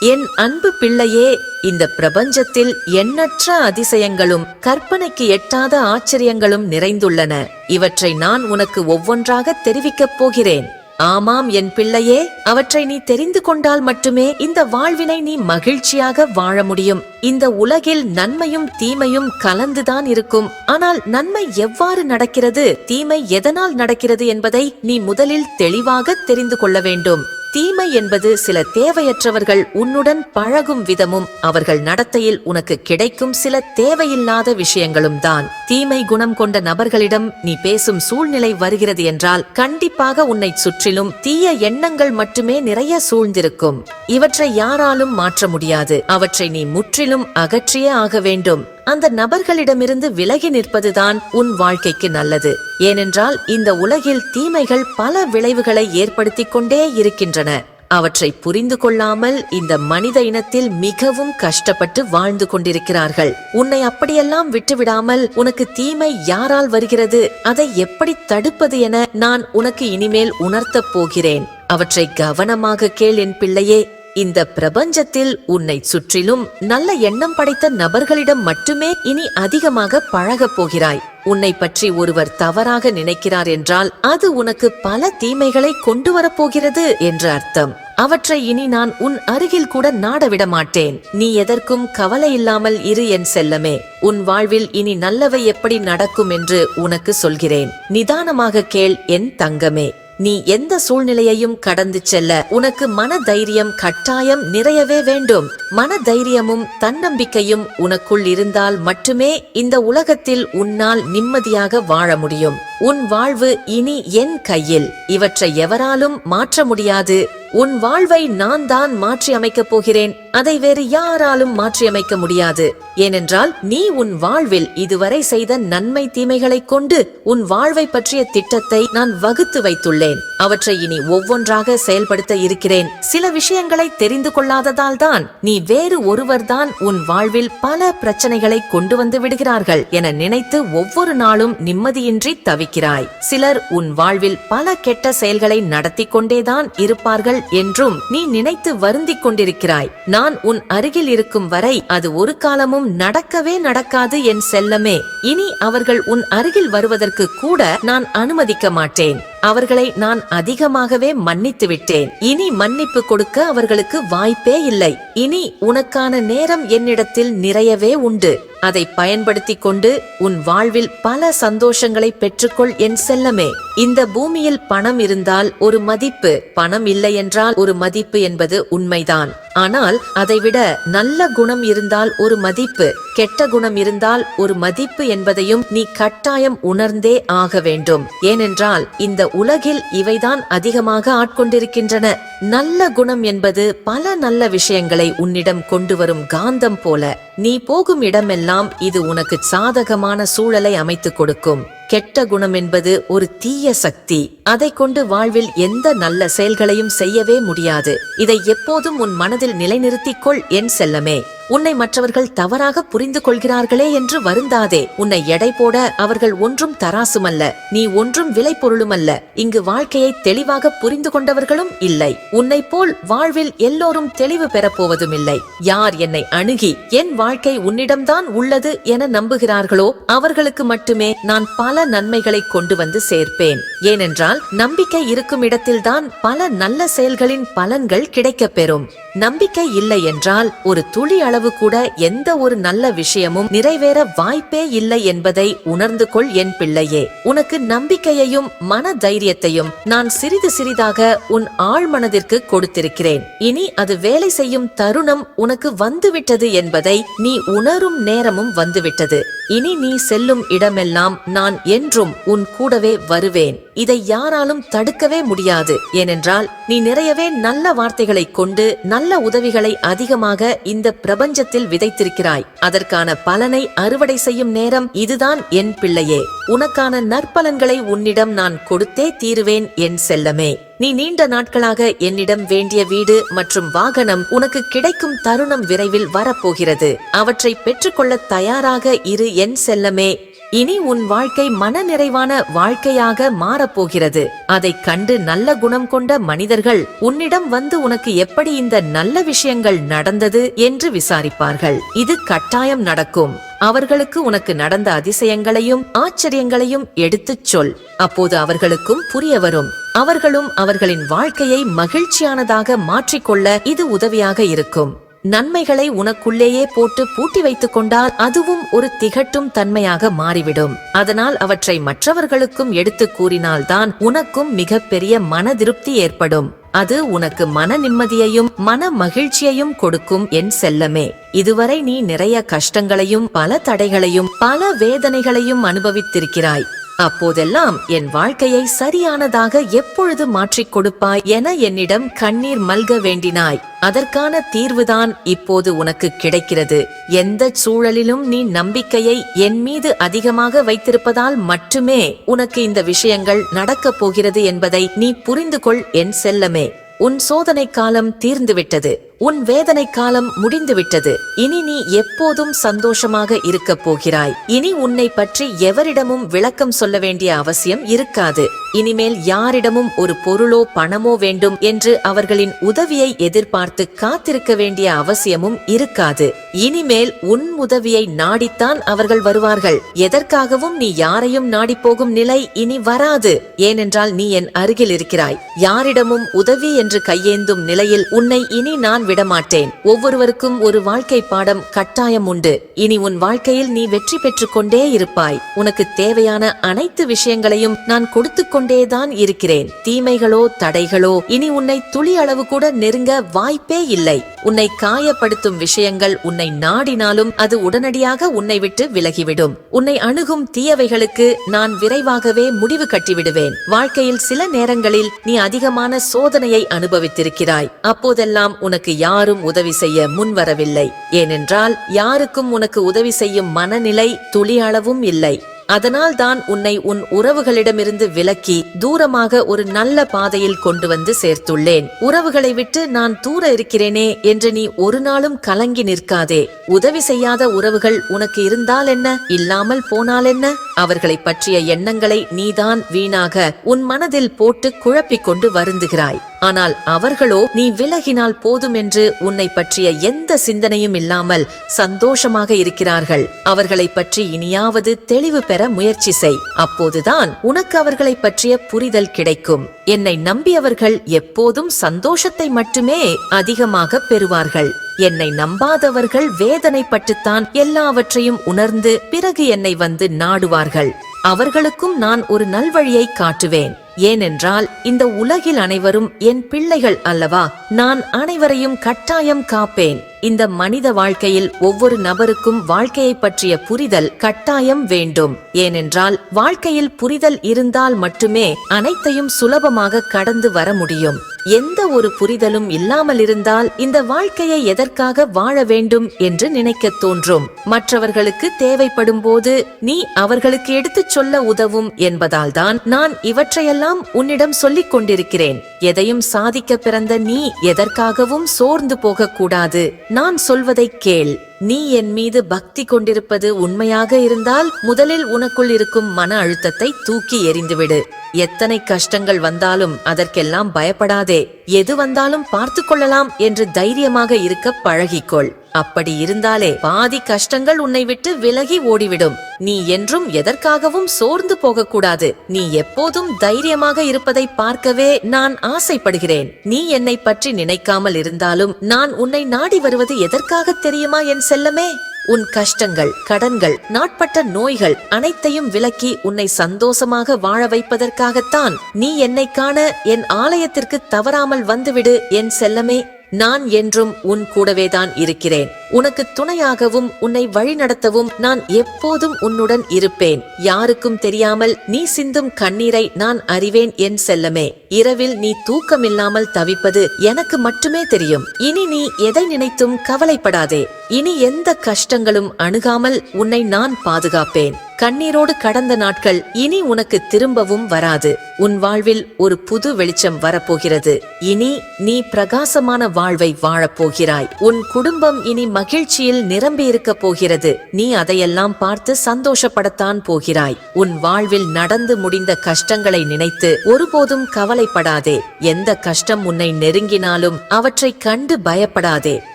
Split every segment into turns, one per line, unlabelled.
என் அன்பு பிள்ளையே இந்த பிரபஞ்சத்தில் எண்ணற்ற அதிசயங்களும் கற்பனைக்கு எட்டாத ஆச்சரியங்களும் நிறைந்துள்ளன. இவற்றை நான் உனக்கு ஒவ்வொன்றாக தெரிவிக்கப் போகிறேன். ஆமாம் என் பிள்ளையே அவற்றை நீ தெரிந்து கொண்டால் மட்டுமே இந்த வாழ்வினை நீ மகிழ்ச்சியாக வாழ முடியும். இந்த உலகில் நன்மையும் தீமையும் கலந்துதான் இருக்கும். ஆனால் நன்மை எவ்வாறு நடக்கிறது தீமை எதனால் நடக்கிறது என்பதை நீ முதலில் தெளிவாக தெரிந்து கொள்ள வேண்டும். தீமை என்பது சில தேவையற்றவர்கள் உன்னுடன் பழகும் விதமும் அவர்கள் நடத்தையில் உனக்கு கிடைக்கும் சில தேவையில்லாத விஷயங்களும் தான். தீமை குணம் கொண்ட நபர்களிடம் நீ பேசும் சூழ்நிலை வருகிறது என்றால் கண்டிப்பாக உன்னை சுற்றிலும் தீய எண்ணங்கள் மட்டுமே நிறைய சூழ்ந்திருக்கும். இவற்றை யாராலும் மாற்ற முடியாது. அவற்றை நீ முற்றிலும் அகற்றியே ஆக வேண்டும். அந்த நபர்களிடமிருந்து விலகி நிற்பதுதான் உன் வாழ்க்கைக்கு நல்லது. ஏனென்றால் இந்த உலகில் தீமைகள் பல விளைவுகளை ஏற்படுத்திக் கொண்டே இருக்கின்றன. அவற்றை புரிந்து கொள்ளாமல் இந்த மனித இனத்தில் மிகவும் கஷ்டப்பட்டு வாழ்ந்து கொண்டிருக்கிறார்கள். உன்னை அப்படியெல்லாம் விட்டுவிடாமல் உனக்கு தீமை யாரால் வருகிறது? அதை எப்படி தடுப்பது என நான் உனக்கு இனிமேல் உணர்த்தப் போகிறேன். அவற்றை கவனமாக கேள் என் பிள்ளையே இந்த பிரபஞ்சத்தில் உன்னை சுற்றிலும் நல்ல எண்ணம் படைத்த நபர்களிடம் மட்டுமே இனி அதிகமாக பழகப் போகிறாய். உன்னை பற்றி ஒருவர் தவறாக நினைக்கிறார் என்றால் அது உனக்கு பல தீமைகளை கொண்டு வரப்போகிறது என்று அர்த்தம். அவற்றை இனி நான் உன் அருகில் கூட நாடவிட மாட்டேன். நீ எதற்கும் கவலை இல்லாமல் இரு என் செல்லமே. உன் வாழ்வில் இனி நல்லவை எப்படி நடக்கும் என்று உனக்கு சொல்கிறேன். நிதானமாக கேள் என் தங்கமே. நீ எந்த சூழ்நிலையையும் கடந்து செல்ல. உனக்கு மன தைரியம் கட்டாயம் நிறையவே வேண்டும். மன தைரியமும் தன்னம்பிக்கையும் உனக்குள் இருந்தால் மட்டுமே இந்த உலகத்தில் உன்னால் நிம்மதியாக வாழ முடியும். உன் வாழ்வு இனி என் கையில். இவற்றை எவராலும் மாற்ற முடியாது. உன் வாழ்வை நான் தான் மாற்றி அமைக்கப் போகிறேன். அதை வேறு யாராலும் மாற்றி அமைக்க முடியாது. ஏனென்றால் நீ உன் வாழ்வில் இதுவரை செய்த நன்மை தீமைகளை கொண்டு உன் வாழ்வை பற்றிய திட்டத்தை நான் வகுத்து வைத்துள்ளேன். அவற்றை இனி ஒவ்வொன்றாக செயல்படுத்த இருக்கிறேன். சில விஷயங்களை தெரிந்து கொள்ளாததால் தான் நீ வேறு ஒருவர்தான் உன் வாழ்வில் பல பிரச்சனைகளை கொண்டு வந்து விடுகிறார்கள் என நினைத்து ஒவ்வொரு நாளும் நிம்மதியின்றி தவி தவிக்கிறாய் சிலர் உன் வாழ்வில் பல கெட்ட செயல்களை நடத்தி கொண்டேதான் இருப்பார்கள் என்றும் நீ நினைத்து வருந்திக் கொண்டிருக்கிறாய். நான் உன் அருகில் இருக்கும் வரை அது ஒரு காலமும் நடக்கவே நடக்காது என் செல்லமே. இனி அவர்கள் உன் அருகில் வருவதற்கு கூட நான் அனுமதிக்க மாட்டேன். அவர்களை நான் அதிகமாகவே மன்னித்து விட்டேன் இனி மன்னிப்பு கொடுக்க அவர்களுக்கு வாய்ப்பே இல்லை. இனி உனக்கான நேரம் என்னிடத்தில் நிறையவே உண்டு. அதை பயன்படுத்திக் கொண்டு உன் வாழ்வில் பல சந்தோஷங்களை பெற்றுக்கொள் என் செல்லமே. இந்த பூமியில் பணம் இருந்தால் ஒரு மதிப்பு பணம் இல்லை என்றால் ஒரு மதிப்பு என்பது உண்மைதான். ஆனால் அதைவிட நல்ல குணம் இருந்தால் ஒரு மதிப்பு கெட்ட குணம் இருந்தால் ஒரு மதிப்பு என்பதையும் நீ கட்டாயம் உணர்ந்தே ஆக வேண்டும். ஏனென்றால் இந்த உலகில் இவைதான் அதிகமாக ஆட்கொண்டிருக்கின்றன. நல்ல குணம் என்பது பல நல்ல விஷயங்களை உன்னிடம் கொண்டு வரும் காந்தம் போல. நீ போகும் இடமெல்லாம் இது உனக்கு சாதகமான சூழலை அமைத்துக் கொடுக்கும். கெட்ட குணம் என்பது ஒரு தீய சக்தி. அதை கொண்டு வாழ்வில் எந்த நல்ல செயல்களையும் செய்யவே முடியாது. இதை எப்போதும் உன் மனதில் நிலைநிறுத்திக் கொள் என் செல்லமே. உன்னை மற்றவர்கள் தவறாக புரிந்து கொள்கிறார்களே என்று வருந்தாதே. உன்னை எடை போட அவர்கள் ஒன்றும் தராசுமல்ல. நீ ஒன்றும் விலை பொருளுமல்ல இங்கு வாழ்க்கையை தெளிவாக புரிந்து கொண்டவர்களும் இல்லை. உன்னை போல் வாழ்வில் எல்லோரும் தெளிவு பெறப்போவதும் இல்லை யார் என்னை அணுகி என் வாழ்க்கை உன்னிடம்தான் உள்ளது என நம்புகிறார்களோ அவர்களுக்கு மட்டுமே நான் பல நன்மைகளை கொண்டு வந்து சேர்ப்பேன். ஏனென்றால் நம்பிக்கை இருக்கும் இடத்தில்தான் பல நல்ல செயல்களின் பலன்கள் கிடைக்கப் பெறும். நம்பிக்கை இல்லை என்றால் ஒரு துளி அளவு கூட எந்த ஒரு நல்ல விஷயமும் நிறைவேற வாய்ப்பே இல்லை என்பதை உணர்ந்து கொள் என் பிள்ளையே. உனக்கு நம்பிக்கையையும் மன தைரியத்தையும் நான் சிறிது சிறிதாக உன் ஆழ்மனதிற்கு கொடுத்திருக்கிறேன். இனி அது வேலை செய்யும் தருணம் உனக்கு வந்துவிட்டது என்பதை நீ உணரும் நேரமும் வந்துவிட்டது. இனி நீ செல்லும் இடமெல்லாம் நான் என்றும் உன் கூடவே வருவேன். இதை யாராலும் தடுக்கவே முடியாது. ஏனென்றால் நீ நிறையவே நல்ல வார்த்தைகளை கொண்டு நல்ல உதவிகளை அதிகமாக இந்த பிரபஞ்சத்தில் விதைத்திருக்கிறாய். அதற்கான பலனை அறுவடை செய்யும் நேரம் இதுதான் என் பிள்ளையே. உனக்கான நற்பலன்களை உன்னிடம் நான் கொடுத்தே தீருவேன் என் செல்லமே. நீ நீண்ட நாட்களாக என்னிடம் வேண்டிய வீடு மற்றும் வாகனம் உனக்கு கிடைக்கும் தருணம் விரைவில் வரப்போகிறது. அவற்றை பெற்றுக்கொள்ள தயாராக இரு என் செல்லமே. இனி உன் வாழ்க்கை மனநிறைவான வாழ்க்கையாக மாறப்போகிறது. அதைக் கண்டு நல்ல குணம் கொண்ட மனிதர்கள் உன்னிடம் வந்து உனக்கு எப்படி இந்த நல்ல விஷயங்கள் நடந்தது? என்று விசாரிப்பார்கள். இது கட்டாயம் நடக்கும். அவர்களுக்கு உனக்கு நடந்த அதிசயங்களையும் ஆச்சரியங்களையும் எடுத்துச் சொல். அப்போது அவர்களுக்கும் புரிய வரும். அவர்களும் அவர்களின் வாழ்க்கையை மகிழ்ச்சியானதாக மாற்றிக்கொள்ள இது உதவியாக இருக்கும். நன்மைகளை உனக்குள்ளேயே போட்டு பூட்டி வைத்துக் கொண்டால் அதுவும் ஒரு திகட்டும் தன்மையாக மாறிவிடும். அதனால் அவற்றை மற்றவர்களுக்கும் எடுத்துக் கூறினால்தான் உனக்கும் மிகப்பெரிய மன திருப்தி ஏற்படும். அது உனக்கு மன நிம்மதியையும் மன மகிழ்ச்சியையும் கொடுக்கும் என் செல்லமே. இதுவரை நீ நிறைய கஷ்டங்களையும் பல தடைகளையும் பல வேதனைகளையும் அனுபவித்திருக்கிறாய். அப்போதெல்லாம் என் வாழ்க்கையை சரியானதாக எப்பொழுது மாற்றிக் கொடுப்பாய் என என்னிடம் கண்ணீர் மல்க வேண்டினாய். அதற்கான தீர்வுதான் இப்போது உனக்கு கிடைக்கிறது. எந்த சூழலிலும் நீ நம்பிக்கையை என் மீது அதிகமாக வைத்திருப்பதால் மட்டுமே உனக்கு இந்த விஷயங்கள் நடக்கப் போகிறது என்பதை நீ புரிந்து கொள் என் செல்லமே. உன் சோதனை காலம் தீர்ந்துவிட்டது. உன் வேதனை காலம் முடிந்துவிட்டது. இனி நீ எப்போதும் சந்தோஷமாக இருக்கப் போகிறாய். இனி உன்னை பற்றி எவரிடமும் விளக்கம் சொல்ல வேண்டிய அவசியம் இருக்காது. இனிமேல் யாரிடமும் ஒரு பொருளோ பணமோ வேண்டும் என்று அவர்களின் உதவியை எதிர்பார்த்து காத்திருக்க வேண்டிய அவசியமும் இருக்காது. இனிமேல் உன் உதவியை நாடித்தான் அவர்கள் வருவார்கள். எதற்காகவும் நீ யாரையும் நாடிப்போகும் நிலை இனி வராது. ஏனென்றால் நீ என் அருகில் இருக்கிறாய். யாரிடமும் உதவி என்று கையேந்தும் நிலையில் உன்னை இனி நான் விடமாட்டேன். ஒவ்வொருவருக்கும் ஒரு வாழ்க்கை பாடம் கட்டாயம் உண்டு. இனி உன் வாழ்க்கையில் நீ வெற்றி பெற்றுக் கொண்டே இருப்பாய். உனக்கு தேவையான அனைத்து விஷயங்களையும் நான் கொடுத்து கொண்டேதான் இருக்கிறேன். தீமைகளோ தடைகளோ இனி உன்னை துளி அளவு கூட நெருங்க வாய்ப்பே இல்லை. உன்னை காயப்படுத்தும் விஷயங்கள் உன்னை நாடினாலும் அது உடனடியாக உன்னை விட்டு விலகிவிடும். உன்னை அணுகும் தீயவைகளுக்கு நான் விரைவாகவே முடிவு கட்டிவிடுவேன். வாழ்க்கையில் சில நேரங்களில் நீ அதிகமான சோதனையை அனுபவித்திருக்கிறாய். அப்போதெல்லாம் உனக்கு யாரும் உதவி செய்ய முன்வரவில்லை. ஏனென்றால் யாருக்கும் உனக்கு உதவி செய்யும் மனநிலை துளி அளவும் இல்லை. அதனால் தான் உன்னை உன் உறவுகளிடமிருந்து விலக்கி தூரமாக ஒரு நல்ல பாதையில் கொண்டு வந்து சேர்த்துள்ளேன். உறவுகளை விட்டு நான் தூர இருக்கிறேனே என்று நீ ஒரு நாளும் கலங்கி நிற்காதே. உதவி செய்யாத உறவுகள் உனக்கு இருந்தால் என்ன? இல்லாமல் போனால் என்ன? அவர்களை பற்றிய எண்ணங்களை நீதான் வீணாக உன் மனதில் போட்டு குழப்பிக் கொண்டு வருந்துகிறாய். ஆனால் அவர்களோ நீ விலகினால் போதும் என்று உன்னை பற்றிய எந்த சிந்தனையும் இல்லாமல் சந்தோஷமாக இருக்கிறார்கள். அவர்களை பற்றி இனியாவது தெளிவு பெற முயற்சி செய். அப்போதுதான் உனக்கு அவர்களை பற்றிய புரிதல் கிடைக்கும். என்னை நம்பியவர்கள் எப்போதும் சந்தோஷத்தை மட்டுமே அதிகமாக பெறுவார்கள். என்னை நம்பாதவர்கள் வேதனைப்பட்டுத்தான் எல்லாவற்றையும் உணர்ந்து பிறகு என்னை வந்து நாடுவார்கள். அவர்களுக்கும் நான் ஒரு நல்வழியை காட்டுவேன். ஏனென்றால் இந்த உலகில் அனைவரும் என் பிள்ளைகள் அல்லவா? நான் அனைவரையும் கட்டாயம் காப்பேன். இந்த மனித வாழ்க்கையில் ஒவ்வொரு நபருக்கும் வாழ்க்கையை பற்றிய புரிதல் கட்டாயம் வேண்டும். ஏனென்றால் வாழ்க்கையில் புரிதல் இருந்தால் மட்டுமே அனைத்தையும் சுலபமாக கடந்து வர முடியும். எந்த ஒரு புரிதலும் இல்லாமல் இருந்தால் இந்த வாழ்க்கையை எதற்காக வாழ வேண்டும் என்று நினைக்கத் தோன்றும். மற்றவர்களுக்கு தேவைப்படும் போது நீ அவர்களுக்கு எடுத்துச் சொல்ல உதவும் என்பதால் தான் நான் இவற்றையெல்லாம் உன்னிடம் சொல்லிக் கொண்டிருக்கிறேன். எதையும் சாதிக்க பிறந்த நீ எதற்காகவும் சோர்ந்து போகக்கூடாது. நான் சொல்வதை கேள். நீ என் மீது பக்தி கொண்டிருப்பது உண்மையாக இருந்தால் முதலில் உனக்குள் இருக்கும் மன அழுத்தத்தை தூக்கி எறிந்துவிடு. எத்தனை கஷ்டங்கள் வந்தாலும் அதற்கெல்லாம் பயப்படாதே. எது வந்தாலும் பார்த்து கொள்ளலாம் என்று தைரியமாக இருக்க பழகிக்கொள். அப்படி இருந்தாலே பாதி கஷ்டங்கள் உன்னை விட்டு விலகி ஓடிவிடும். நீ என்றும் எதற்காகவும் சோர்ந்து போகக்கூடாது. நீ எப்போதும் தைரியமாக இருப்பதை பார்க்கவே நான் ஆசைப்படுகிறேன். நீ என்னை பற்றி நினைக்காமல் இருந்தாலும் நான் உன்னை நாடி வருவது எதற்காக தெரியுமா என் செல்லமே? உன் கஷ்டங்கள் கடன்கள் நாட்பட்ட நோய்கள் அனைத்தையும் விலக்கி உன்னை சந்தோஷமாக வாழ வைப்பதற்காகத்தான் நீ என்னை காண என் ஆலயத்திற்கு தவறாமல் வந்துவிடு என் செல்லமே. நான் என்றும் உன் கூடவேதான் இருக்கிறேன். உனக்கு துணையாகவும் உன்னை வழிநடத்தவும் நான் எப்போதும் உன்னுடன் இருப்பேன். யாருக்கும் தெரியாமல் நீ சிந்தும் கண்ணீரை நான் அறிவேன் என் செல்லமே. இரவில் நீ தூக்கமில்லாமல் தவிப்பது எனக்கு மட்டுமே தெரியும். இனி நீ எதை நினைத்தும் கவலைப்படாதே. இனி எந்த கஷ்டங்களும் அணுகாமல் உன்னை நான் பாதுகாப்பேன். கண்ணீரோடு கடந்த நாட்கள் இனி உனக்கு திரும்பவும் வராது. உன் வாழ்வில் ஒரு புது வெளிச்சம் வரப்போகிறது. இனி நீ பிரகாசமான வாழ்வை வாழப் போகிறாய். உன் குடும்பம் இனி மகிழ்ச்சியில் நிரம்பி இருக்க போகிறது. நீ அதையெல்லாம் பார்த்து சந்தோஷப்படத்தான் போகிறாய். உன் வாழ்வில் நடந்து முடிந்த கஷ்டங்களை நினைத்து ஒருபோதும் கவலைப்படாதே. எந்த கஷ்டம் உன்னை நெருங்கினாலும் அவற்றை கண்டு பயப்படாதே.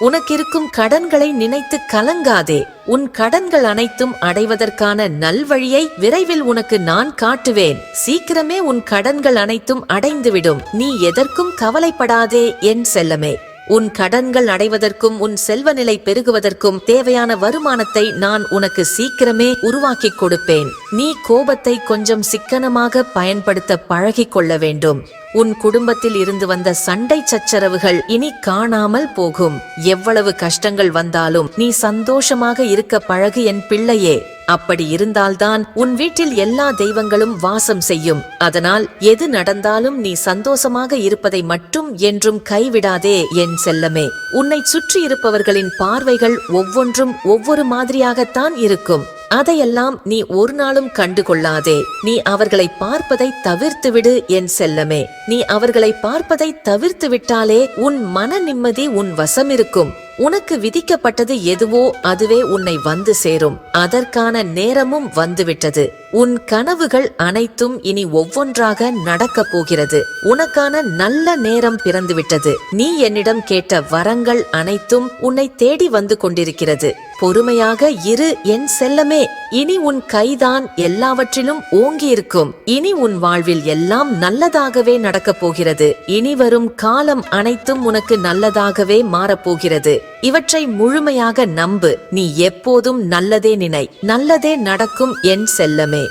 உனக்கிருக்கும் கடன்களை நினைத்து கலங்காதே. உன் கடன்கள் அனைத்தும் அடைவதற்கான நல்வழியை விரைவில் உனக்கு நான் காட்டுவேன். சீக்கிரமே உன் கடன்கள் அனைத்தும் அடைந்துவிடும். நீ எதற்கும் கவலைப்படாதே என் செல்லமே. உன் கடன்கள் அடைவதற்கும் உன் செல்வ நிலை பெருகுவதற்கும் தேவையான வருமானத்தை நான் உனக்கு சீக்கிரமே உருவாக்கி கொடுப்பேன். நீ கோபத்தை கொஞ்சம் சிக்கனமாக பயன்படுத்த பழகிக் கொள்ள வேண்டும். உன் குடும்பத்தில் இருந்து வந்த சண்டை சச்சரவுகள் இனி காணாமல் போகும். எவ்வளவு கஷ்டங்கள் வந்தாலும் நீ சந்தோஷமாக இருக்க பழகு என் பிள்ளையே. அப்படி இருந்தால்தான் உன் வீட்டில் எல்லா தெய்வங்களும் வாசம் செய்யும். அதனால் எது நடந்தாலும் நீ சந்தோஷமாக இருப்பதை மட்டும் என்றும் கைவிடாதே என் செல்லமே. உன்னை சுற்றி இருப்பவர்களின் பார்வைகள் ஒவ்வொன்றும் ஒவ்வொரு மாதிரியாகத்தான் இருக்கும். அதையெல்லாம் நீ ஒரு நாளும் கண்டுகொள்ளாதே. நீ அவர்களை பார்ப்பதை தவிர்த்து விடு என் செல்லமே. நீ அவர்களை பார்ப்பதை தவிர்த்து விட்டாலே உன் மன நிம்மதி உன் வசம் இருக்கும். உனக்கு விதிக்கப்பட்டது எதுவோ அதுவே உன்னை வந்து சேரும். அதற்கான நேரமும் வந்துவிட்டது. உன் கனவுகள் அனைத்தும் இனி ஒவ்வொன்றாக நடக்கப் போகிறது. உனக்கான நல்ல நேரம் பிறந்துவிட்டது. நீ என்னிடம் கேட்ட வரங்கள் அனைத்தும் உன்னை தேடி வந்து கொண்டிருக்கிறது. பொறுமையாக இரு என் செல்லமே. இனி உன் கைதான் எல்லாவற்றிலும் ஓங்கி இருக்கும் இனி உன் வாழ்வில் எல்லாம் நல்லதாகவே நடக்கப் போகிறது. இனி வரும் காலம் அனைத்தும் உனக்கு நல்லதாகவே மாறப்போகிறது இவற்றை முழுமையாக நம்பு. நீ எப்போதும் நல்லதே நினை. நல்லதே நடக்கும் என் செல்லமே.